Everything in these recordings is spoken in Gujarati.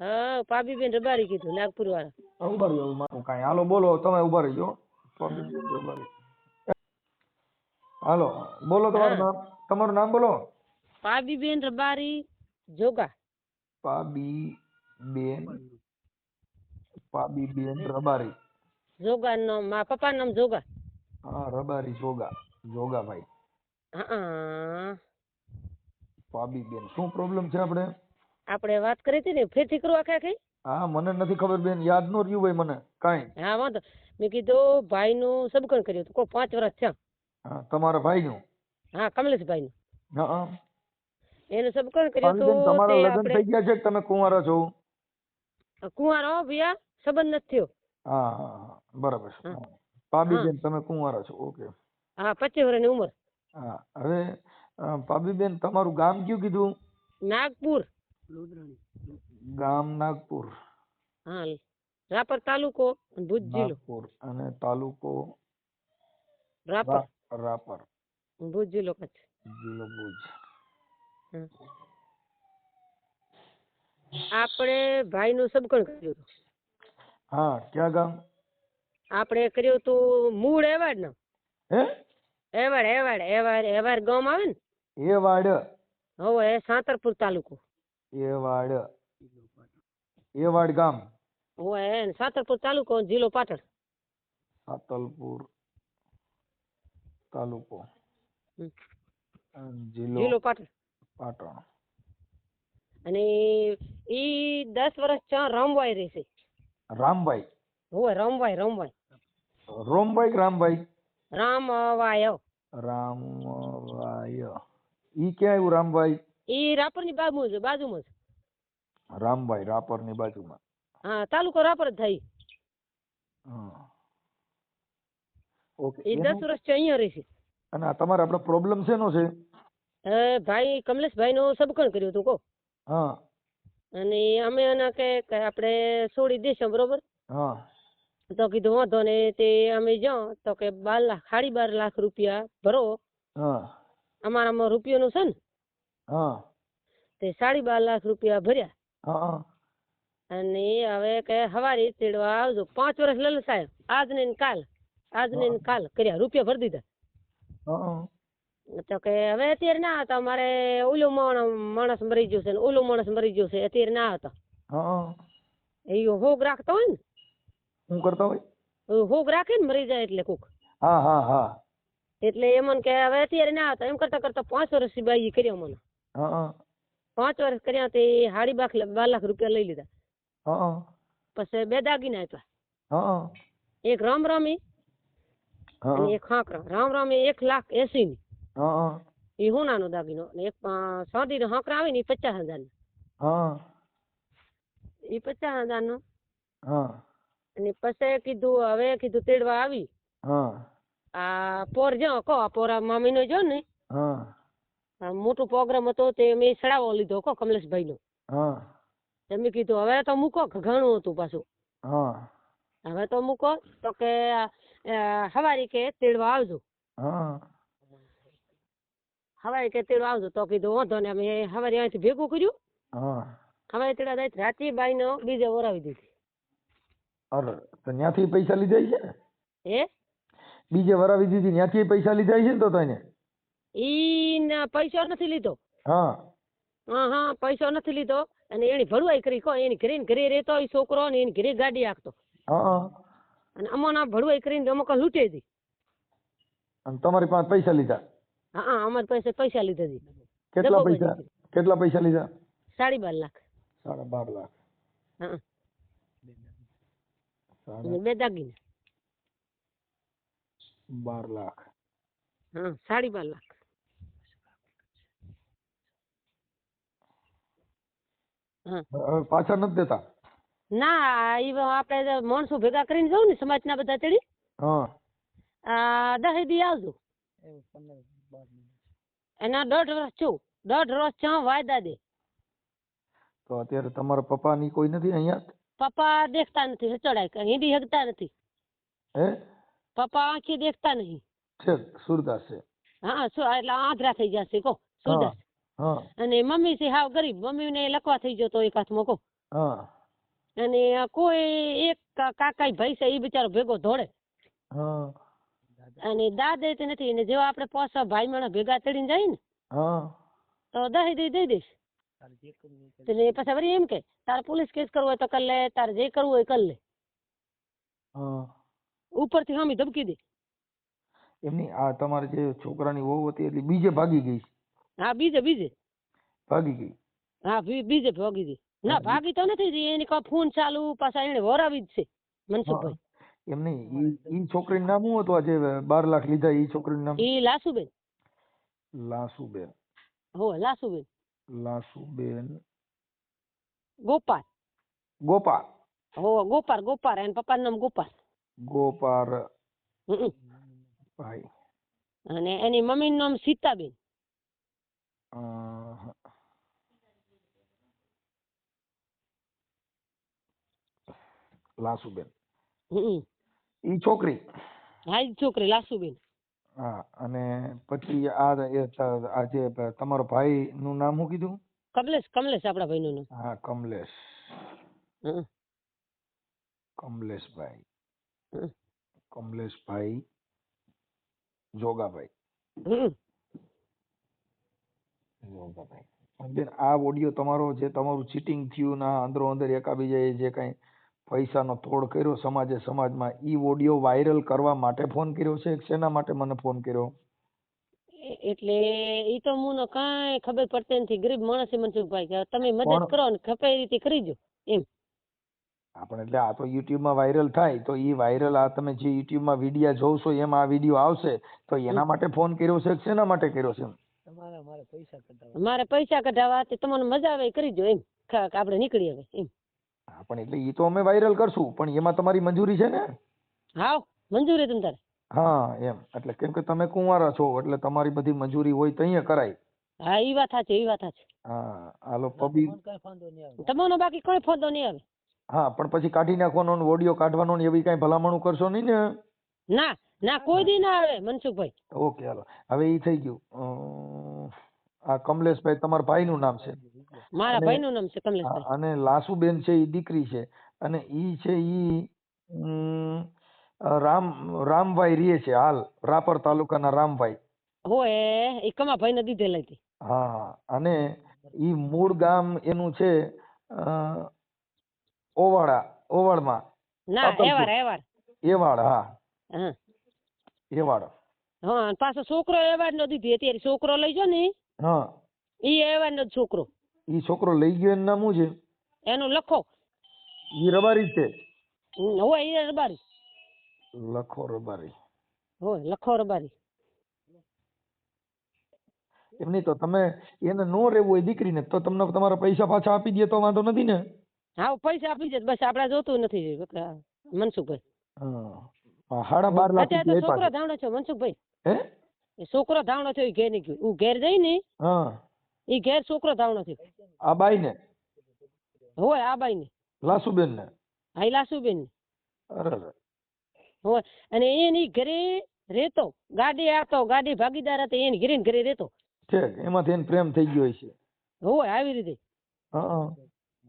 હા પાબીબેન રબારી કીધું નાગપુર વાળા ઊભા રહ્યો મારું કાંઈ. હાલો બોલો તમે ઊભા રહીજો રહી. હાલો બોલો તમારું નામ. તમારું નામ બોલો. પાબીબેન રબારી જોગા. પાબી બેન પાબી બેન રબારી. જોગા નો મા પપ્પા નામ જોગા. હા રબારી જોગા. જોગાભાઈ. હા. પાબી બેન શું પ્રોબ્લેમ છે આપણે? આપણે વાત કરી હતી ને ફેરથી કરો આખે આખી? હા મને નથી ખબર બેન યાદ નો રહ્યું ભાઈ મને કાંઈ. હા વાંધો. મેં કીધું ભાઈનું સબકણ કર્યું હતું. કોઈ પાંચ વર્ષ થયા? હા તમારા ભાઈનું? હા કમલેશભાઈનું. હા એનું સબકણ કર્યું હતું તમારા લગ્ન થઈ ગયા છે કે તમે કુંવારા છો? કુંવારો ભૈયા સંબંધ નથી થયો. હા હા બરાબર છે. પાબીબેન તમે કુંવારા છો ઓકે. હા પચીસ વર્ષની ઉંમર. હા હવે પાબીબેન તમારું ગામ કયું કીધું? નાગપુર. ગામ નાગપુર. હા રાપર તાલુકો ભુજ જિલ્લો. નાગપુર અને તાલુકો રાપર. રાપર. ભુજ જિલ્લો કચ્છ. જિલ્લો ભુજ. આપણે ભાઈ નું સબકણ કર્યું હા ક્યાં ગામ? આપણે કર્યું તું મૂળ એવાડ ને હે? એવાડ એવાડ એવાડ એવાડ ગામ આવે ને? એવાડ. વાડ હવે સાંતરપુર તાલુકો. એવાડ એ વાડ ગામ હવે સાંતરપુર તાલુકો જિલ્લો પાટણ. સાતલપુર તાલુકો. જિલ્લો જિલ્લો પાટણ. પાટણ. અને ઈ દસ વર્ષ ચા રામભાઈ રહેશે. રામભાઈ હવે રામભાઈ રામભાઈ રોમભાઈ કે રામભાઈ રામવાય. રામવાય. ઈ ક્યાં આવ્યું રામભાઈ ઈ રાપરની બાજુ છે બાજુમાં છે રામભાઈ રાપરની બાજુમાં. હા તાલુકો રાપર જ થાય. ઓકે એ દસ વર્ષ છે અહીંયા રહેશે અને તમારે આપણો પ્રોબ્લેમ શેનો છે? એ ભાઈ કમલેશભાઈ નું સબકણ કર્યું હતું કો હા. અને અમે એના કે કે આપણે છોડી દેશું બરોબર? હા. તો કીધું વાંધો ને તે અમે જાઓ તો કે બાર લાખ સાડી બાર લાખ રૂપિયા ભરો. હા. અમારામાં રૂપિયાનું છે ને હા. તે સાડી બાર લાખ રૂપિયા ભર્યા. હા હા. અને હવે કે હવારે તેડવા આવજો. પાંચ વર્ષ લલ સાહેબ. આજ ને કાલ. આજ ને કાલ કર્યા. રૂપિયા ભરી દીધા. તો કે હવે અત્યારે ના હતા. મારે ઓલું માણસ મરી ગયો છે ને ઓલું માણસ મરી ગયો છે. અત્યારે ના હતા. હા એ હોગ રાખતો હોય ને? શું કરતો હોય? હોગ રાખે ને મરી જાય એટલે કોક. હા હા હા. એટલે એમ કે હવે અત્યારે ના હતા. એમ કરતા કરતા પાંચ વર્ષથી બાઈ કર્યો મને. હા પાંચ વર્ષ કર્યા તે હાડી બાખ બાર લાખ રૂપિયા લઈ લીધા. હા પછી બે દાગીના આપ્યા. હા એક રામ રામી અને એક ખાંકરા. રામ રામી એક લાખ એસી ની હા. એ હોનાનો દાગીનો. અને એક સાદી નો હાંકરા આવે ને એ પચાસ હજાર નો હા. એ પચાસ હજાર નો હા. અને પછી કીધું હવે કીધું તેડવા આવી. હા. આ પોર જો કો આ મામી નો જો ને? હા. મોટો પ્રોગ્રામ હતો તે મેં સડાવો લીધો કો કમલેશભાઈ નો હા. મેં કીધું હવે તો મૂકો ઘણું હતું પાછું. હા. હવે તો મૂકો તો કે હવારી કે તેડવા આવજો. હા. હવારી કે તેડવા આવજો. તો કીધું વાંધો ને અમે હવારી અહીંથી ભેગું કર્યું. હા. હવારી તેડવા જાય રાતે બાઈ નો બીજે ઓરાવી દીધી. અરે તો ત્યાંથી પૈસા લીધા છે? એ હે? બીજે વરાવી દીધી ત્યાંથી પૈસા લીધા છે ને તો તને ઈ પૈસો નથી લીધો. હા. હા હા પૈસો નથી લીધો. અને એની ભરવાઈ કરી કો એની ઘરે ઘરે રહેતો એ છોકરો ને એની ઘરે ગાડી આખતો હા અને અમારા ભરવાઈ કરીને અમુક લૂંટી હતી. અને તમારી પાસે પૈસા લીધા? હા હા અમારી પાસે પૈસા લીધા હતી કેટલા પૈસા? કેટલા પૈસા લીધા? સાડી બાર લાખ. સાડા બાર લાખ. હા બે દાગીના. બાર લાખ. હા સાડી બાર લાખ હા હવે પાછા નથી દેતા? ના ઈ આપણે માણસો ભેગા કરીને જવું ને સમાજના બધા ચડી હા. દહે દી આવજો. એના દોઢ વર્ષ છું. દોઢ વર્ષ છ વાયદા દે. તો અત્યારે તમારા પપ્પાની કોઈ નથી અહીંયા? પપ્પા દેખતા નથી હચડાય હિન્દી હગતા નથી. હે? પપ્પા આંખી દેખતા નહીં. છે સુરદાસ છે. હા એટલે આંધળા થઈ જશે કો સુરદાસ. અને મમ્મી છે હાવ ગરીબ. મમ્મી ને લખવા થઈ જતો એક હાથ મોકો અને કોઈ એક કાકા ભાઈ છે એ બિચારો ભેગો ધોડે અને દાદે તે નથી ને જેવા આપણે પાંચ છ ભાઈ માણસ ભેગા ચડીને જાય ને તો દહી દઈ દઈ દઈશ. એટલે પછી વળી એમ કે તારે પોલીસ કેસ કરવો હોય તો કર લે તારે જે કરવું હોય એ કર લે. ઉપરથી હામી ધમકી દે. એમની આ તમારે જે છોકરાની વહુ હતી એટલે બીજે ભાગી ગઈ. હા બીજે બીજે. ભાગી ગઈ. હા બીજે ભાગી ગઈ. ના ભાગી તો નથી રહી. એની કોઈ ફોન ચાલુ પાછા એને વરાવી જ છે મનસુખભાઈ. એમ નહીં. ઈ છોકરીનું નામ શું હતું આજે? બાર લાખ લીધા ઈ છોકરીનું નામ? ઈ લાસુબેન. લાસુબેન. હો લાસુબેન. લાસુબેન. ગોપાલ. ગોપાલ. હો ગોપાલ ગોપાલ. એન પપ્પાનું નામ ગોપાલ. ગોપાલ. ભાઈ. અને એની મમ્મીનું નામ સીતાબેન. લાસુબેન. હમ. ઈ છોકરી. હા ઈ છોકરી લાસુબેન. હા અને પછી આ જે તમારો ભાઈ નું નામ શું કીધું? કમલેશ કમલેશ આપણા ભાઈ નું હા કમલેશ. કમલેશભાઈ. કમલેશભાઈ જોગાભાઈ. બેન આ ઓડિયો તમારો જે તમારું ચીટિંગ થયું ના અંદરો અંદર એકાબીજાએ જે કાંઈ પૈસાનો તોડ કર્યો સમાજે સમાજમાં ઈ ઓડિયો વાયરલ કરવા માટે ફોન કર્યો છે? કે શેના માટે મને ફોન કર્યો? એટલે ઈ તો મને કાંઈ ખબર પડતી નથી. ગરીબ માણસ છે મનસુખભાઈ કે તમે મદદ કરો ને ખપે એ રીતે કરીજો એમ. આપણે એટલે આ તો યુટ્યુબમાં માં વાયરલ થાય તો ઈ વાયરલ આ તમે જે યુટ્યુબમાં માં વિડીયા જોશો એમાં આ વીડિયો આવશે તો એના માટે ફોન કર્યો છે કે શેના માટે કર્યો છે મારે પૈસા કઢાવવા તે તમને મજા આવે કરી દો એમ. આપણે નીકળી હવે એમ. હા પણ એટલે ઈ તો અમે વાયરલ કરશું પણ એમાં તમારી મંજૂરી છે ને? હાવ મંજૂરી તમ તારે. હા એમ. એટલે કેમ કે તમે કુંવારા છો એટલે તમારી બધી મંજૂરી હોય તો અહીંયા કરાય. હા ઈ વાત સાચી ઈ વાત સાચી. હા હાલો પબી તમને બાકી કોઈ ફાયદો નહીં આવે. હા પણ પછી કાઢી નાખવાનો ઓડિયો કાઢવાનો ને એવી કઈ ભલામણું કરશો નહીં ને? ના ના કોઈ દી ના આવે મનસુખભાઈ. ઓકે હાલો. હવે એ થઈ ગયું. આ કમલેશભાઈ તમારા ભાઈનું નામ છે. મારા ભાઈનું નામ છે કમલેશભાઈ. અને લાસુબેન છે એ દીકરી છે. અને ઈ છે ઈ રામ રામભાઈ રીએ છે હાલ રાપર તાલુકાના રામભાઈ. હોય એ કમાભાઈ ને દીધેલા હતી હા અને ઈ મૂળ ગામ એનું છે ઓવાડા ઓવાડમાં ના એવાર એવાર એવાડ હા. એવાડ હા પાછો છોકરો એવાડ નો દીધી. અત્યારે છોકરો લઈ જો ને હા. ઈ એવાડ નો છોકરો. ઈ છોકરો લઈ ગયો એનું નામ શું છે? એનું લખો. ઈ રબારી છે? હોય ઈ રબારી. લખો રબારી. હોય લખો રબારી. એમ નહીં તો તમે એને નો રહેવું હોય દીકરીને તો તમને તમારા પૈસા પાછા આપી દે તો વાંધો નથી ને? હા પૈસા આપી દે બસ આપણે જોતું નથી. મનસુખભાઈ. હા. સાડા બાર લાખ રૂપિયા છોકરો ધાવણો છે મનસુખભાઈ. હે? એ છોકરો ધાવણો થયો ઈ ઘેરની ગયો હું ઘેર જઈ ને હા. એ ઘેર છોકરો ધાવણો થયો આ બાઈ ને હોય આ બાઈ ને લાસુબેન ને હા લાસુબેન ને અરે. હોય અને એની ઘરે રહેતો. ગાડી આવતો ગાડી ભાગીદાર હતી એની ઘરે ઘરે રહેતો. ઠીક એમાંથી એને પ્રેમ થઈ ગયો છે હોય આવી રીતે. હા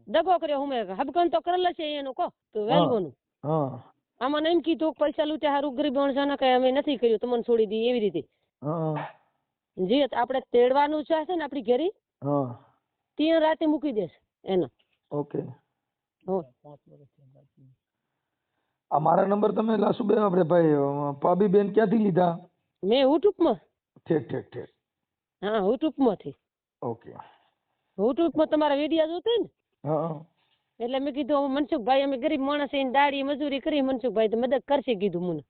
દગો કર્યો હું હબકન તો કરેલો છે એનું કો તો વેલગોનું હા. આમાં એમ કીધું કે પૈસા લૂંટ્યા હારું ગરીબ માણસાના કઈ અમે નથી કર્યું તમને છોડી દઈએ એવી રીતે. જી આપણે તેડવાનું છે છે ને આપણી ઘેરી ત્યાં રાતે મૂકી દેશ એને. ઓકે. આ મારા નંબર તમે લાસુબેન આપણે ભાઈ પાબી બેન ક્યાંથી લીધા? મેં યુટ્યુબમાં ઠીક ઠીક ઠીક હા યુટ્યુબમાંથી ઓકે. યુટ્યુબમાં તમારા વીડિયો જોતી ને? હા. એટલે મેં કીધું મનસુખભાઈ અમે ગરીબ માણસ છીએ ને દાડી મજૂરી કરી મનસુખભાઈ તો મદદ કરશે કીધું મને.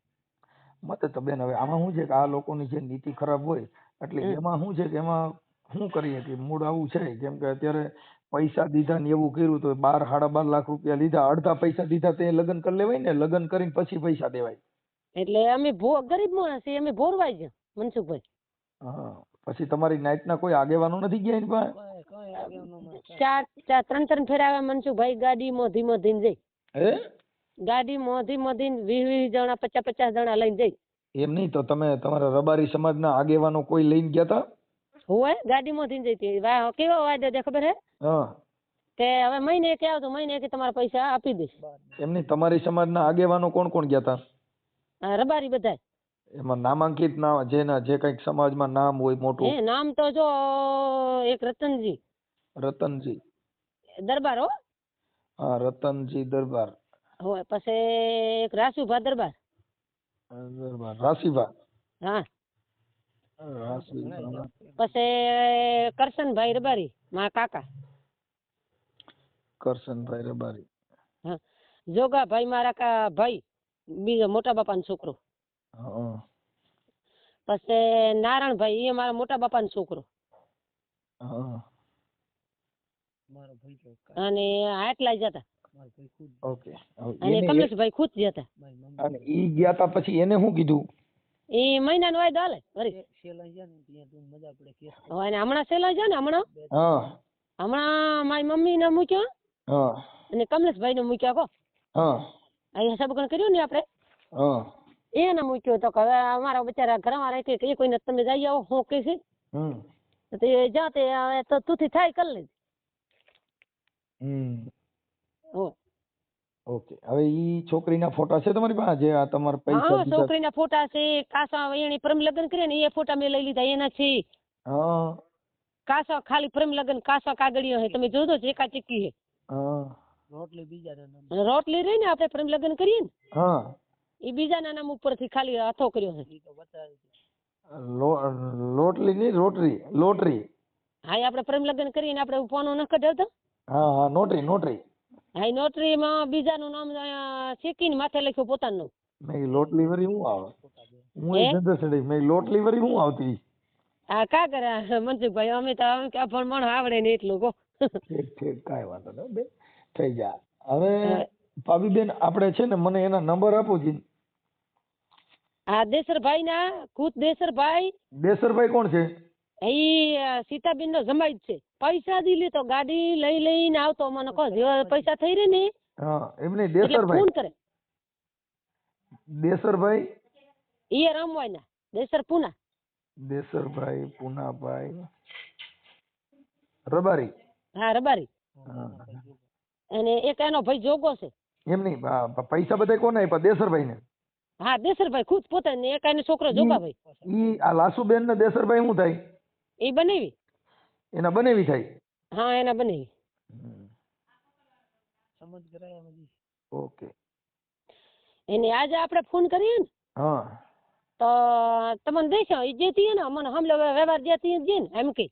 મદદ તો બેન હવે આમાં શું છે કે આ લોકોની જે નીતિ ખરાબ હોય એટલે એમાં શું છે કે એમાં શું કરીએ કે મૂળ આવું છે કેમ કે અત્યારે પૈસા દીધા ને એવું કર્યું તો બાર સાડા બાર લાખ રૂપિયા લીધા અડધા પૈસા દીધા તે લગ્ન કરી લેવાય ને લગ્ન કરીને પછી પૈસા દેવાય. એટલે અમે ગરીબ માણસ છીએ અમે ભોરવાઈ ગયા મનસુખભાઈ. હા પછી તમારી નાઈટના કોઈ આગેવાનો નથી ગયા એની પાસે? ચાર ચાર ત્રણ ત્રણ ફેરાવ્યા મનસુખભાઈ ગાડી મોધી મોધીને જઈ. હે? ગાડી મોધી મોધીને વીસ વીસ જણા પચાસ પચાસ જણા લઈને જઈ. એમ નહીં તો તમે તમારા રબારી સમાજના આગેવાનો કોઈ લઈને ગયા હતા હોય ગાડી મોધીને જઈ હતી. વાહ કેવો વાયદો દે ખબર હે? હા. કે હવે મહિને કે આવતો મહિને કે તમારા પૈસા આપી દઈશ. એમની તમારી સમાજના આગેવાનો કોણ કોણ ગયા હતા રબારી બધા એમાં નામાંકિત ના જેના જે કંઈક સમાજમાં નામ હોય મોટું. નામ તો જો એક રતનજી. રતનજી. દરબાર હો? હા રતનજી દરબાર. હોય પછી એક રાસુભા દરબાર. દરબાર. રાસીભા હા. પછી કરશનભાઈ રબારી મારા કાકા. કરશનભાઈ રબારી. હા. જોગાભાઈ મારા કા ભાઈ બીજો મોટા બાપાનો છોકરો. હા પછી નારાયણભાઈ એ મારા મોટા બાપાનો છોકરો. હા. અને આટલા જતા ઓકે. હવે અને કમલેશભાઈ ખુદ જતા અને ઈ ગયા તા પછી એને શું કીધું? એ મહિનાનો વાયદો હાલે વરી. હવે એને હમણાં સેલા છે ને હમણાં હમણાં મારી મમ્મી ને મૂક્યો હા. અને કમલેશભાઈ ને મૂક્યા કો અહીંયા અહીં સબગણ કર્યું ને આપણે? હા. એને મૂક્યો તો કે હવે અમારા બિચારા ઘરમાં રહી કે એ કોઈને તમે જઈ આવો હું કહીશ છે. તો તે જાતે હવે તો તુંથી થાય કરી લેજે. હમ. હો. ઓકે. હવે ઈ છોકરીના ફોટા છે તમારી પાસે? જે આ તમારા પૈસા હા દીધા છોકરીના ફોટા છે. કાસા એની પ્રેમ લગ્ન કર્યા ને એ ફોટા મેં લઈ લીધા એના છે હા. કાસા ખાલી પ્રેમ લગ્ન કાસા કાગળિયો હે. તમે જોજો ચેકા ચીકી હે. હા. અને રોટલી રહી ને આપણે પ્રેમ લગ્ન કરીએ ને? હા. એ બીજાના નામ ઉપરથી ખાલી હાથો કર્યો હે. લો- લોટલી નહીં રોટરી લોટરી. હા એ આપણે પ્રેમ લગ્ન કરીને આપણે ફોનો ન કઢાવતા હા હા નોટરી નોટરી. હા નોટરીમાં બીજાનું નામ અ, માથે લખ્યું પોતાનું. મેં લોટલી વરી હું આવે? હું એ ચડી મેં લોટલી વરી હું આવતી? હા કા કરે મનસુખભાઈ અમે તો અમે કે પણ મણ આવડે ને એટલું કો ઠીક ઠીક કાંઈ વાંધો નહીં બેન થઈ જા હવે ભાભીબેન આપણે છે ને મને એના નંબર આપો જી. આ દેસરભાઈ ના ખુદ દેસરભાઈ. દેસરભાઈ કોણ છે? એ સીતાબેન નો જમાઈ જ છે. પૈસા દી લે તો ગાડી લઈ લઈને આવતો. મને કહો જેવા પૈસા થઈ રે ને હા એમ દેસરભાઈ ફોન કરે. દેસરભાઈ એ રમવાય ના દેસર પુના દેસરભાઈ પુનાભાઈ રબારી? હા રબારી. અને એક એનો ભાઈ જોગો છે. એમ નહીં પૈસા બધા કોને આપ્યા? દેસરભાઈ ને હા દેસરભાઈ ખુદ પોતે ને એક એનો છોકરો જોગાભાઈ ઈ આ લાસુબેન ને દેસરભાઈ શું થાય? એ બનાવી? એના બનાવી થાય. હા એના બનાવી. ઓકે. એને આજે આપણે ફોન કરીએ ને હા. તો તમને દેશો એ જે થઈએ ને મને હમલે વ્યવહાર જે તીએ જે ને એમ કે.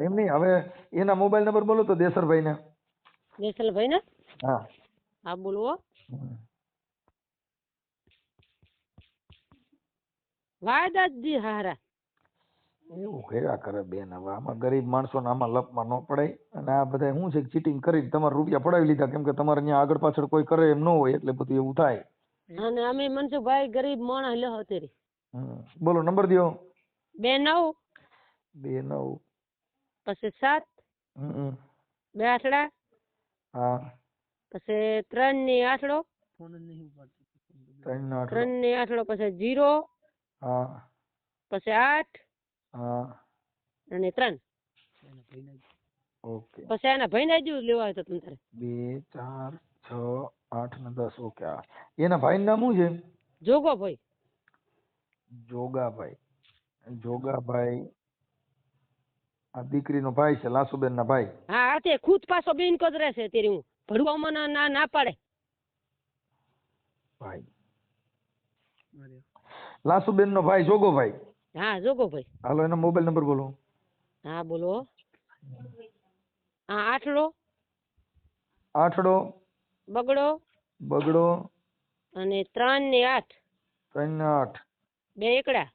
એમ નહીં હવે એના મોબાઈલ નંબર બોલો તો દેસરભાઈ ને દેસરભાઈ ને હા. હા બોલવો વાયદા જ દી હારા. એવું કર્યા કરે બેન હવે. આમાં ગરીબ માણસો આમાં લપમાં ન પડાય અને આ બધા શું છે ચીટિંગ કરીને તમારા રૂપિયા પડાવી લીધા કેમ કે તમારે અહીંયા આગળ પાછળ કોઈ કરે એમ ન હોય એટલે બધું એવું થાય. અને અમે મનસુખભાઈ ગરીબ માણસ લ્યો તેરી બોલો નંબર દ્યો. બે નવ. બે નવ. પછી સાત. બે આઠડા. હા. પછી ત્રણની આઠડો. ત્રણ આઠ ત્રણની આઠડો પછી જીરો. હા. પછી આઠ. હા. અને ત્રણ. ઓકે. પછી એના ભાઈ ને જેવું લેવા આવ્યો તો તમે તારે. બે ચાર છ આઠ ને દસ. ઓકે હા એના ભાઈ નામ શું છે? જોગો ભાઈ જોગાભાઈ. જોગાભાઈ આ દીકરીનો ભાઈ છે લાસુબેન ના ભાઈ. હા હા તે ખુદ પાછો બેન જ રહેશે તેરી હું. ભણવામાં ના ના ના પાડે. ભાઈ. લાસુબેન નો ભાઈ જોગોભાઈ. હા જોગો ભાઈ. હાલો એનો મોબાઈલ નંબર બોલો. હા બોલો. હા આઠડો. આઠડો. બગડો. બગડો. અને ત્રણ ને આઠ. ત્રણ ને આઠ. બે એકડા.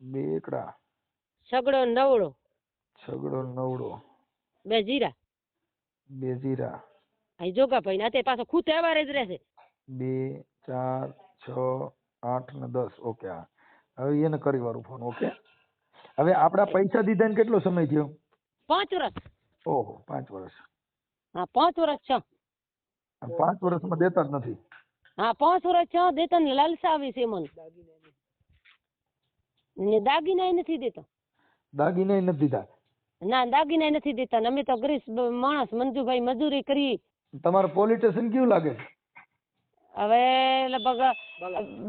બે એકડા. સગડો નવડો. છગડો નવડો. બે જીરા. બે જીરા. અહીં જોગા ભાઈ ના તે પાછો ખુદ તહેવાર જ રહેશે. બે ચાર છ આઠ ને દસ. ઓકે હા. હવે એને કરી વાળું ફોન ઓકે હવે આપડા પૈસા દીધા ને કેટલો સમય થયો? પાંચ વર્ષ. ઓહો પાંચ વર્ષ. હા પાંચ વર્ષ છે. પાંચ વર્ષમાં દેતા જ નથી. હા પાંચ વર્ષ છે દેતા ને લાલસા આવી છે મને. ને દાગીના નથી દેતો. દાગીના નથી દીધા. ના દાગીના નથી દેતા ને અમે તો ગરીબ માણસ મંજુભાઈ મજૂરી કરી. તમારું પોલીસ સ્ટેશન કેવું લાગે? છે હવે લગભગ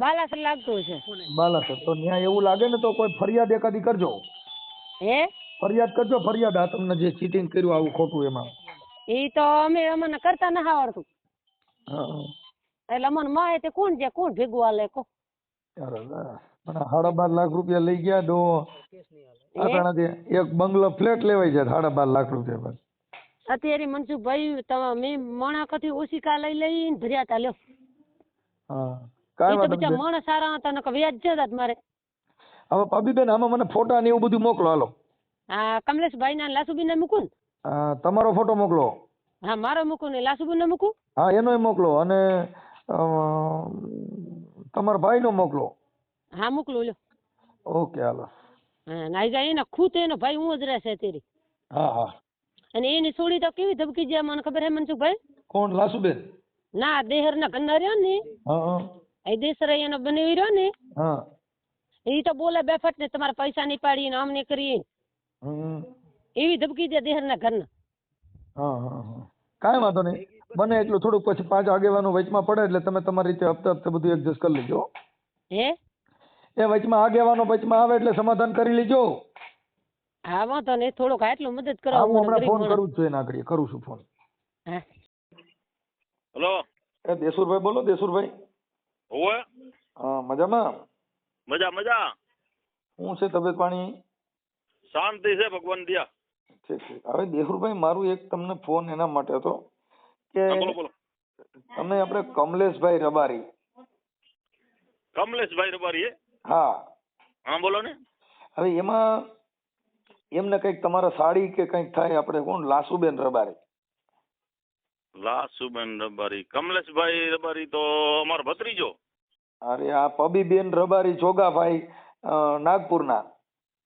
બાલાસર લાગતું છે બાલાસર તો ત્યાં એવું લાગે ને તો કોઈ ફરિયાદ એકાદી કરજો. હે? ફરિયાદ કરજો ફરિયાદ. આ તમને જે ચીટિંગ કર્યું આવું ખોટું એમાં. એ તો અમે અમને કરતા ના આવડતું. એટલે અમને માએ તે કોણ છે? કોણ ભેગું આલે કો. સાડા બાર લાખ રૂપિયા લઈ ગયા તો એક બંગલો ફ્લેટ લેવાય છે સાડા બાર લાખ રૂપિયા અત્યારે મનસુખભાઈ તમે મેં મણાકથી કા લઈ લઈને ભર્યા તા લ્યો. હા. એ કાંઈ વાંધો નહીં માણસ સારા હતા નકર વ્યાજ જતા મારે? હવે ભાભીબેન આમાં મને ફોટા ને એવું બધું મોકલો હાલો. હા કમલેશભાઈ ના લાસુબીન ને મૂકું ને? તમારો ફોટો મોકલો. હા મારો મૂકું ને લાસુબીન ને મૂકું? હા એનોય મોકલો અને હા મોકલું ઓકે હાલો. હા નાઈ જાય એના ખુદ એનો ભાઈ હું જ રહેશે તેરી હા હા. અને એની સોળી તો કેવી ધબકી જાય મને ખબર હે મનસુખભાઈ? કોણ? લાસુબેન? ના દેહર ના ઘરના રહ્યો ને. એ એનો બનાવી રહ્યો ને. એ તો બોલે બેફટ ને તમારા પૈસા નહીં પાડી ને અમને કરી એવી ધબકી દે દેહર ના ઘર ના કાંઈ વાંધો નહીં. બને એટલું થોડુંક પછી પાંચ આગેવાનો વચમાં પડે એટલે તમે તમારી રીતે હપ્તે હપ્તે બધું એડજસ્ટ કરી લેજો હે. એ વચમાં આગેવાનો વચમાં આવે એટલે સમાધાન કરી લેજો. હા વાંધો નહીં. થોડુંક આટલું મદદ કરો હું હમણાં ફોન કરું જ છું એના આગળ કરું છું ફોન હા. હલો. એ દેસુરભાઈ બોલો દેસુરભાઈ. હોવે. હા મજામાં? મજા મજા. શું છે તબિયત પાણી? શાંતિ છે ભગવાન દિયા. ઠીક ઠીક. હવે દેસુરભાઈ મારું એક તમને ફોન એના માટે હતો કે બોલો બોલો. તમે આપણે કમલેશભાઈ રબારી. કમલેશભાઈ રબારી હા. હા બોલો ને. હવે એમાં એમને કંઈક તમારા સાડી કે કંઈક થાય આપણે કોણ? લાસુબેન રબારી. લાસુબેન રબારી. કમલેશભાઈ રબારી તો અમારો ભત્રીજો. અરે આ પબીબેન રબારી જોગાભાઈ અ, નાગપુરના.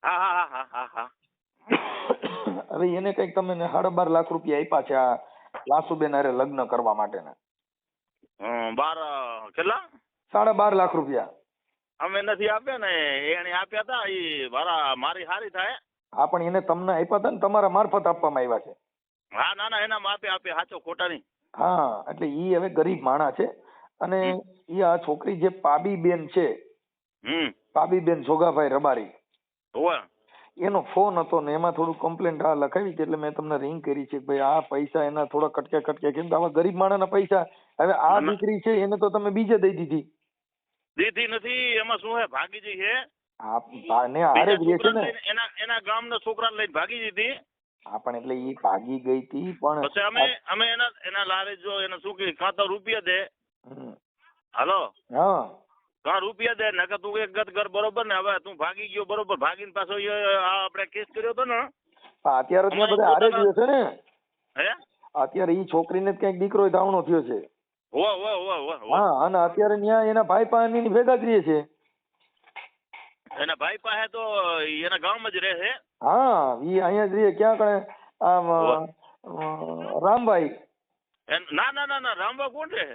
હા હા હા હા હા હા. હવે એને કંઈક તમે સાડા બાર લાખ રૂપિયા આપ્યા છે આ લાસુબેન અરે લગ્ન કરવા માટેના. બાર કેટલા? સાડા બાર લાખ રૂપિયા. અમે નથી આપ્યા ને એને આપ્યા હતા એ મારા મારી હારી થાય. હા પણ એને તમને આપ્યા હતા ને તમારા મારફત આપવામાં આવ્યા છે. હા ના ના એના માપે આપે સાચો ખોટા નહીં. હા એટલે ઈ હવે ગરીબ માણા છે અને ઈ આ છોકરી જે પાબી બેન છે હમ. પાબીબેન સોગાભાઈ રબારી હોવે. એનો ફોન હતો ને એમાં થોડું કમ્પ્લેન્ટ આ લખાવી છે એટલે મેં તમને રિંગ કરી છે ભાઈ આ પૈસા એના થોડા કટકે કટકે કેમ કે આવા ગરીબ માણસના પૈસા. હવે આ. દીકરી છે એને તો તમે બીજે દઈ દીધી. દીધી નથી એમાં શું હે ભાગી જઈ છે ને હારે જ છે ને. એના એના ગામના છોકરાને લઈને ભાગી દીધી. હા પણ એટલે ઈ ભાગી ગઈ હતી પણ પછી અમે અમે એના એના લારે જો એને શું કહી તો રૂપિયા દે. હાલો? હા. કાં રૂપિયા દે નકર તું એક ગત કર બરોબર ને હવે તું ભાગી ગયો બરોબર. ભાગીને પાછો આ આપણે કેસ કર્યો હતો ને? અત્યારે ત્યાં બધા હારે ગયો છે ને? હે? અત્યારે ઈ છોકરીને જ કંઈક દીકરો ધાવણો થયો છે. હા અને અત્યારે ત્યાં એના ભાઈ પાસે ભેગા જ છે. એના ભાઈ પાસે તો એના ગામમાં જ રહે છે. હા ઈ અહીંયા જ રહે ક્યાં કણે? આમ અ, રામભાઈ. ના ના ના ના રામબા કોણ છે?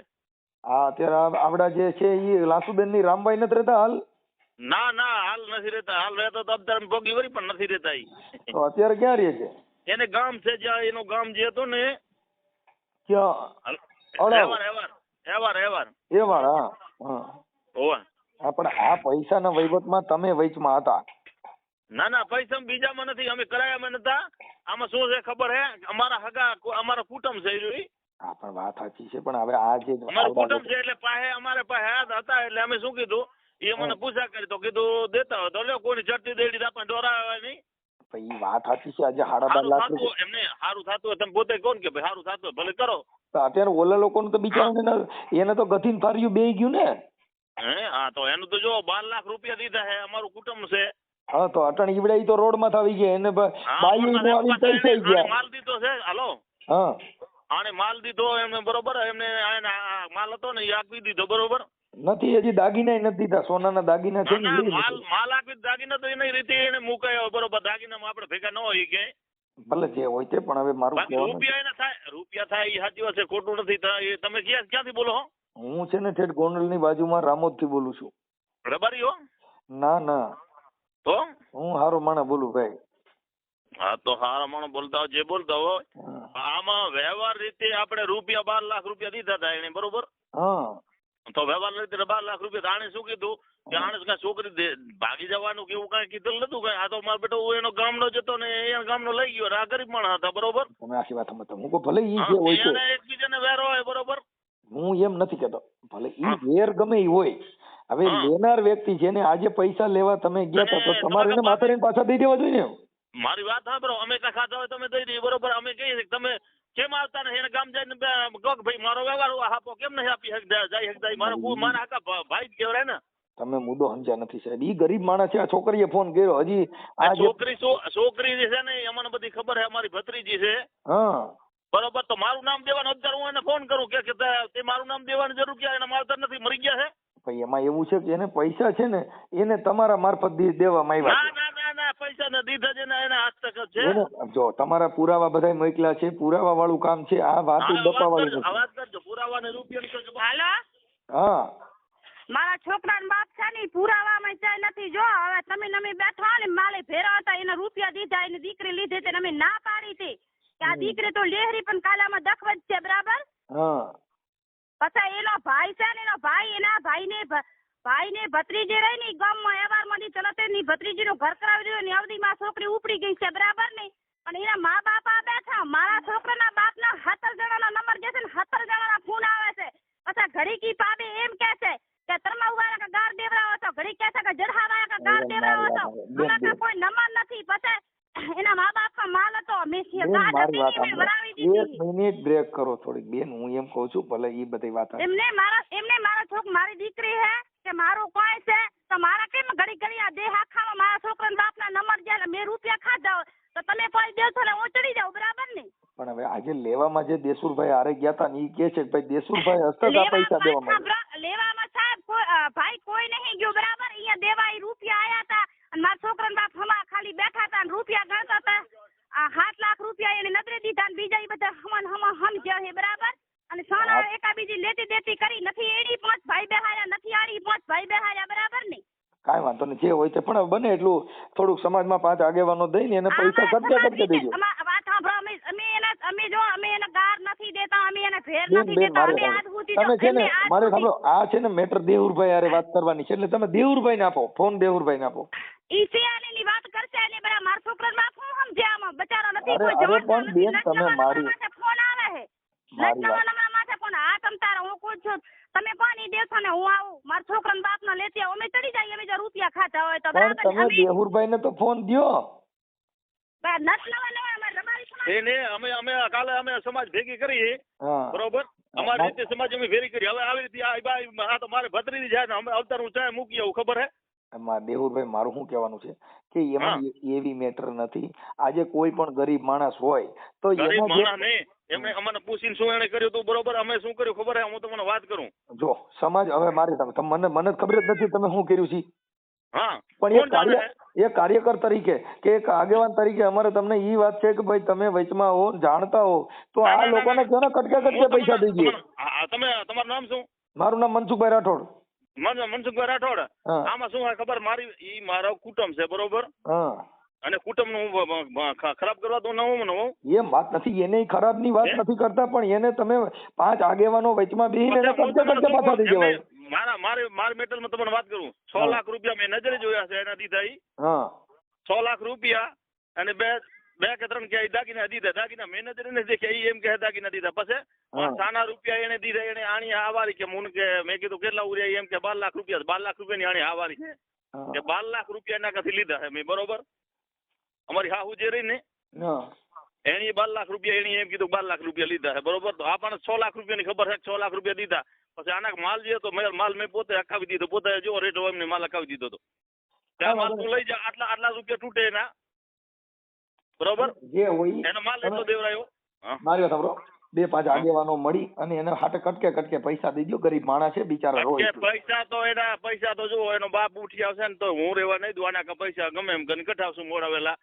હા અત્યારે આ આપડા જે છે ઈ લાસુબેનની રામભાઈ નથી રહેતા હાલ? ના ના હાલ નથી રહેતા. હાલ રહેતો તો અત્યારે ભોગી વળી પણ નથી રહેતા ઈ. તો અત્યારે ક્યાં રહે છે? એને ગામ છે જ્યાં એનું ગામ જે હતું ને ક્યાં? હાલ- અડાવ. હેવાર હેવાર હેવાર હેવાર એ વાળા હા. હોવા. હોવે હા, પણ આ પૈસાના વહીવટમાં તમે વચમાં હતા. ના ના પૈસા બીજામાં નથી. અમે કરાયામાં નતા. આમાં શું છે ખબર હે? અમારા હગા અમારા કુટુંબ છે હા પણ વાત સાચી છે. પણ હવે આ જે અમારું કુટુંબ છે એટલે પાસે અમારે પાસે હાથ હતા એટલે અમે શું કીધું? એ મને પૂછા કરી તો કીધું દેતા તો લ્યો કોઈની ચડતી દેડી આપણે ડોરાવે નહીં ભાઈ વાત સાચી છે. આજે સાડા બાર લાખ એમને સારું થતું હોય તમે પોતે કોણ કે ભાઈ? સારું થતું હોય ભલે કરો. અત્યારે ઓલા લોકોનું તો બિચારાને એને તો ગથીન ફાર્યું બે ગયું ને. હે? હા તો એનું તો જો બાર લાખ રૂપિયા દીધા છે અમારું કુટુંબ છે. હા તો અટણ ઈવડે ઈ તો રોડમાં થાવી ગયા એને બ- હા, બાઈએ પણ નો આવી પાછું પૈસા ગયા. માલ દીધો છે હાલો. હા. આને માલ દીધો એમને બરોબર એમને માલ હતો ને એ આપી દીધો બરોબર? નથી હજી દાગીના નથી દીધા સોનાના દાગીના છે ના, ને ના, માલ માલ આપી દાગીના તો એની રીતે એને મુકાયો બરોબર દાગીનામાં આપણે ભેગા ન હોય કે. ભલે જે હોય તે પણ હવે મારું રૂપિયા એના થાય રૂપિયા થાય એ સાચી વાત છે ખોટું નથી થાય તમે ક્યાં ક્યાંથી બોલો હો? હું છે ને ઠેઠ ગોંડલની બાજુમાં રામોદથી બોલું છું. રબારી હો? ના ના. તો? હું હારો માણા બોલું ભાઈ. હા તો હારા માણસ બોલતા જે બોલતા હોય. આમાં વ્યવહાર રીતે આપણે રૂપિયા બાર લાખ રૂપિયા દીધા હતા એને બરોબર? તો વ્યવહાર રીતે બાર લાખ રૂપિયા તો. આણે શું કીધું? કે આણે કઈ છોકરી ભાગી જવાનું કે એવું કઈ કીધું નતું કઈ? આ તો મારો બેટો એનો ગામનો જતો ને એના ગામનો લઈ ગયો આ ગરીબ માણસ હતા બરોબર? તમે આખી વાત સમજતા હું ભલે ઈ જે હોય એકબીજાને વેરો હોય બરોબર? હું એમ નથી કેતો ભલે ઈ વેર ગમે ઈ હોય હવે લેનાર વ્યક્તિ જેને આજે પૈસા લેવા તમે ગયા હતા તો તમારે એને માથે પાછા દઈ દેવા જોઈએ ને? મારી વાત સાંભળો અમે કાંઈ ખાતા હોય તમે દઈ દઈએ બરોબર? અમે કહીએ તમે કેમ આવતા નથી એને ગામ જઈને કહો કે ભાઈ મારો વ્યવહાર આપો કેમ નહીં આપી શકતા જઈ શકતા મારો કોઈ મારા આખા ભાઈ જ કહેવાય ને. તમે મુદ્દો સમજ્યા નથી સાહેબ. ઈ ગરીબ માણસ છે આ છોકરીએ ફોન કર્યો. હજી આ છોકરી છોકરી જે છે ને અમને બધી ખબર છે અમારી ભત્રીજી છે. હા. બરોબર? તો મારું નામ દેવાનું અત્યારે હું એને ફોન કરું કે તે મારું નામ દેવાની જરૂર ક્યાં એના માવતર નથી મરી ગયા છે? ભાઈ એમાં એવું છે કે એને પૈસા છે ને એને તમારા મારફત દેવામાં આવ્યા ના ના ના પૈસા ને દીધા છે ને એના હસ્તક છે. છે જો તમારા પુરાવા બધા મોકલા છે પુરાવા વાળું કામ છે આ વાત હા, દપા અવાજ કરજો, પુરાવા ને રૂપિયા હાલો? હા. મારા છોકરાનો બાપ છે ને પુરાવામાં ચાય નથી. જો હવે તમે નમે બેઠા ને માલે ભેરા હતા એને રૂપિયા દીધા એની દીકરી લીધી તે અમે ના પાડી હતી. કે આ દીકરી તો લેહરી પણ કાલામાં દખવત છે બરાબર? હા. પછી એનો ભાઈ છે ને એનો ભાઈ એના ભાઈને ભાઈ ને ભત્રીજી રહી ને ગામમાં એવારમાંથી તરત ભત્રીજી નું ઘર કરાવી દીધું ને અવધીમાં છોકરી ઉપડી ગઈ છે બરાબર ને? પણ એના મા બાપ આ બેઠા મારા છોકરાના બાપના સત્તર જણાના નંબર જે છે ને સત્તર જણાના ફોન આવે છે. પછી ઘડી કી પાબે એમ કે છે કે તરમા વાળા કે ગાર દેવરાવો છો? ઘડી કે છે કે જરહા વાળા ગાર દેવરાવો છો? અમારા કોઈ નંબર નથી. પછી એના મા બાપ માલ હતો. મેં મારી વાત સાંભળો. એક મિનિટ બ્રેક કરો થોડીક. બેન હું એમ કહું છું ભલે ઈ બધી વાત એમને મારા એમને મારા છોક મારી દીકરી હે કે મારું કોઈ છે તો મારા કેમ ઘડી ઘડી આ દેહ આખામાં મારા છોકરાના બાપના નંબર જાય મેં રૂપિયા ખાધા તો તમે કોઈ છો ને હું ચડી જાઉં બરાબર ને? પણ હવે આજે લેવામાં જે દેસુરભાઈ આરે ગયા હતા ને ઈ કે છે કે ભાઈ દેસુરભાઈ હસ્તક પૈસા દેવામાં? લેવામાં લેવામાં સાહેબ કોઈ અ, ભાઈ કોઈ નહીં ગયું બરાબર અહીંયા દેવા ઈ રૂપિયા આયા હતા અને મારા છોકરાના બાપ હમા ખાલી બેઠા હતા અને રૂપિયા ગણતા હતા આ સાત લાખ રૂપિયા એને નજરે દીધા અને બીજા ઈ બધા હમણ હમણ સમજ્યા છે બરાબર અને સોના હા. એકાબીજી લેતી દેતી કરી નથી એની પાંચ ભાઈ બેહાર્યા નથી આડી પાંચ ભાઈ બેહાર્યા બરાબર ને કાંઈ વાંધો નહીં જે હોય તે. પણ બને એટલું થોડુંક સમાજમાં પાંચ આગેવાનો દઈને એને પૈસા આ ખર્ચા વાત દેજો મારે અમે આજ સુધી તમે છે ને મારે સાંભળો આ છે ને મેટર દેવુરભાઈ અરે વાત કરવાની છે એટલે તમે દેવુરભાઈ ને આપો. ફોન દેવુરભાઈ ને આપો વાત કરશે ને બરા મારા છોકરાને બાપ હું સમજે આમાં? બચારો નથી કોઈ જવાબ પણ બેન, તમે મારી- ફોન આવે છે. મારી વાત નવા નવા માથે ફોન આ તમ તારે હું કહું છું તમે કોણ ઈ દેશો ને હું આવું મારા છોકરાના બાપના લેતી આવું અમે ચડી જઈએ અમે જો રૂપિયા ખાતા હોય તો પણ બરાબર તમે અમે દેવુરભાઈ ને તો ફોન દ્યો. બા, નટ નવા નવા અમારે રબારી સમાજ. એને અમે અમે કાલે અમે સમાજ ભેગી કરી. હા. બરોબર? અમારી રીતે સમાજ અમે ભેગી કરી. હવે આવી રીતે આ બાઈ આ તો મારે ભત્રીજી જાય ને અમે અવતાર હું ચાય મૂકી આવું ખબર હે? એમાં દેવુરભાઈ મારું શું કહેવાનું છે કે એમાં એ- એવી મેટર નથી. આજે કોઈ પણ ગરીબ માણસ હોય તો ગરીબ જે માણસ નહીં. એમને અમને પૂછીને શું એને કર્યું હતું બરોબર? અમે શું કર્યું ખબર હે? હું તમને વાત કરું. જો સમાજ હવે મારી તમે તમે- મને મને જ ખબર જ નથી તમે શું કર્યું છે. પણ એ કાર્ય એ કાર્યકર તરીકે કે એક આગેવાન તરીકે અમારે તમને ઈ વાત છે કે ભાઈ તમે વચમાં હો જાણતા હો તો આ લોકોને. કેને કટકે કટકે પૈસા દઈ હા, તમે તમારું નામ શું? મારું નામ મનસુખભાઈ રાઠોડ. મનસુખભાઈ રાઠોડ? આમાં શું ખબર? મારી ઈ મારો કુટુંબ છે બરોબર? હા. અને કુટુંબનું ખરાબ કરવા તો ન હું હું? એમ વાત નથી એને ખરાબની વાત નથી કરતા પણ એને તમે પાંચ આગેવાનો વચમાં બેહીને એને કટકે પાછા દેવાય. એમને મારા મારે માર મેટલમાં તમને વાત કરું. છ લાખ રૂપિયા મેં નજરે જોયા છે એના દીધા ઈ છ લાખ રૂપિયા અને બે બે કે ત્રણ કે દાગીના દીધા. દાગીના મેં નજરે નથી દેખ્યા. ઈ એમ કે દાગીના દીધા. પછી સાના રૂપિયા એને દીધા એને આણી આવારી કે મુન કે મેં કીધું કેટલા ઉર્યા એમ કે બાર લાખ રૂપિયા બાર લાખ રૂપિયાની આણી આવારી છે. કે બાર લાખ રૂપિયા એના કાંથી લીધા છે મેં બરોબર? અમારી હાહુ જે રહી ને એની બાર લાખ રૂપિયા એની એમ કીધું બાર લાખ રૂપિયા લીધા છે બરોબર? તો આપણને છ લાખ રૂપિયાની ખબર છે છ લાખ રૂપિયા દીધા. પછી આના માલ જે હતો મેં માલ મેં પોતે અકાવી દીધો. પોતે જો રેટ હોય એમને માલ અકાવી દીધો હતો ત્યાં માલ તું લઈ જા આટલા આટલા રૂપિયા તૂટે એના. બરોબર? જે હોય એનો માલ એટલો દેવરાયો. મારી વાત સાંભળો બે પાંચ આગેવાનો મળી અને એને હાટે કટકે કટકે પૈસા દઈ ગરીબ માણસ છે બિચારા રોય પૈસા તો એના પૈસા તો જુઓ એનો બાપ ઉઠી આવશે ને તો હું રેવા નહીં દઉં આના કે પૈસા ગમે એમ કરીને કઢાવશું મોડાવેલા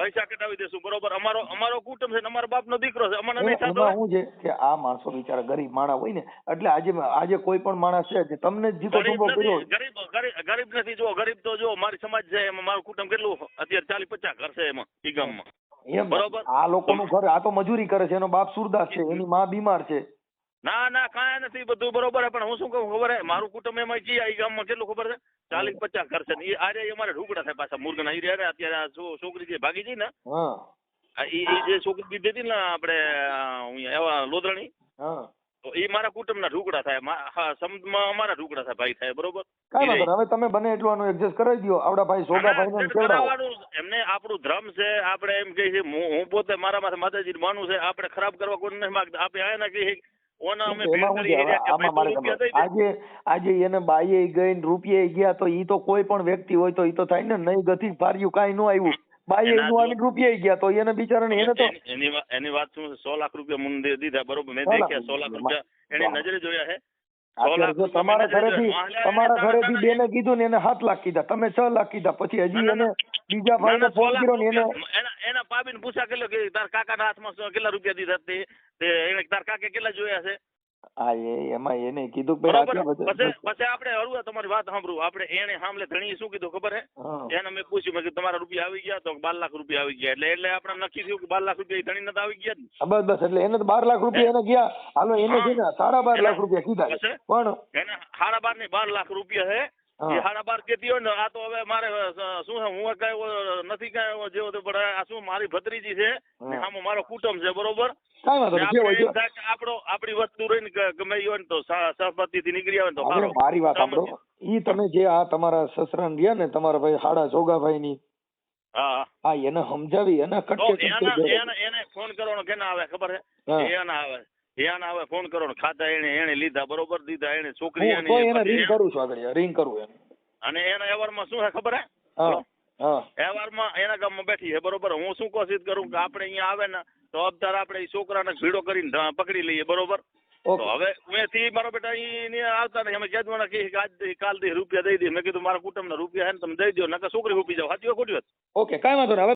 પૈસા કઢાવી દેશું બરોબર? અમારો અમારો કુટુંબ છે ને અમારો બાપનો દીકરો છે અમને નહીં થતો. હું છે કે આ માણસો બિચારા ગરીબ માણસ હોય ને એટલે આજે આજે કોઈ પણ માણસ છે કે તમને જીતો ગરીબ કર્યો ગરીબ નથી જો ગરીબ તો જો મારી સમાજ છે એમાં મારું કુટુંબ કેટલું અત્યારે ચાલીસ પચાસ ઘર છે એમાં ઈ ગામમાં. બરોબર. આ લોકોનું ઘર આ તો મજૂરી કરે છે એનો બાપ સુરદાસ છે એની માં બીમાર છે. ના ના કાંઈ નથી બધું બરોબર પણ હું શું કહું ખબર હે મારું કુટુંબ એમાં જી આ ગામમાં કેટલું ખબર છે? ચાલીસ પચાસ ઘર છે એ આરે અમારે ઢુકડા થાય પાછા મુર્ગ ના રહ્યા અત્યારે આ છોકરી જે ભાગી ગઈ ને ઈ જે છોકરી દીધી હતી ને આપણે આ એવા તો એ મારા કુટુંબના ઢુકડા થાય. સમજમાં અમારા ઢુકડા થાય ભાઈ થાય બરોબર? કઈ વાંધો હવે તમે બને એટલું આનું એડજસ્ટ કરાવી દો આપડા ભાઈ સોગાભાઈ ને ના, એમને આપણું ધર્મ છે આપણે એમ કહે છે હું પોતે મારા માથે માતાજી માનું છે આપણે ખરાબ કરવા કોઈ નથી માંગતા. આપણે આયા ના કહીએ ભાઈ. આજે આજે એને બાઈએ ગઈ ને રૂપિયે ગયા તો ઈ તો કોઈ પણ વ્યક્તિ હોય તો ઈ તો થાય ને નહીં ગતિ ફાર્યું કાંઈ નું આવ્યું. બાઈએ એનું આવીને રૂપિયે ગયા તો એને બિચારાને એને તો એની- એની વાત- શું સો લાખ રૂપિયા મને દીધા બરોબર? મેં દેખ્યા સો લાખ રૂપિયા. એને નજરે જોયા રૂપિયા તમારા ઘરેથી તમારા ઘરેથી બેને કીધું ને એને સાત લાખ કીધા. તમે છ લાખ કીધા. પછી હજી એને બીજા ભાઈ ભાઈને ફોન કર્યો ને એને એના પાબીને પૂછા કેટલો કે તાર કાકાના હાથમાં કેટલા રૂપિયા દીધા તે એને તાર કાકે કેટલા જોયા છે હા એ એમાં એને કીધું કે પછી પછી આપણે હળવા તમારી વાત સાંભળું. આપણે એને સાંભળે ધણી શું કીધું ખબર હે? એને મેં પૂછ્યું મેં તમારા રૂપિયા આવી ગયા તો બાર લાખ રૂપિયા આવી ગયા. એટલે એટલે આપણે નક્કી થયું કે બાર લાખ રૂપિયા ધણી નથી આવી ગયા બસ બસ એટલે એને તો બાર લાખ રૂપિયા એને ગયા. હાલો એને છે ને સાડા બાર લાખ રૂપિયા કીધા પણ એને સાડા બારની બાર લાખ રૂપિયા હા. એ હાડા બાર કેતી હોય ને આ તો હવે મારે શું છે હું કઈ નથી કઈ જેવો તો પણ આ શું મારી ભત્રીજી છે ને આમાં મારો કુટુંબ છે બરોબર? આપડો ને કે આપણી વસ્તુ રહીને ગમે હોય ને તો સહપતિ થી નીકળી આવે ને તો મારી વાત સાંભળો. ઈ તમે જે આ તમારા સસરાન રહ્યા ને તમારા ભાઈ હાડા જોગાભાઈ ની હા. એને સમજાવી એને કટકે એના ફોન કરવાનો કેના આવે ખબર છે? એના આવે. એના આવે ફોન કરવાનો ખાતા એને એને લીધા બરોબર દીધા એને છોકરી હું તો એને રિંગ કરું છું આગળ રિંગ કરું એને. અને એના વ્યવહારમાં શું છે ખબર હે? વ્યવહારમાં એના ગામમાં બેઠી છે બરોબર. હું શું કોશિશ કરું કે આપણે અહીંયા આવે ને તો અબતાર આપણે એ છોકરાને ભીડો કરીને પકડી લઈએ બરોબર. તો હવે મેથી મારો બેટા અહીં આવતા નહીં અમે કેદવાના કહીએ કે આજ કાલ રૂપિયા દઈ દે. મેં કીધું મારા કુટુંબના રૂપિયા હે ને તમે દઈ દો નકર છોકરી ઉપી જાવ સાચી ખોટી વાત? ઓકે કાંઈ વાંધો નહીં. હવે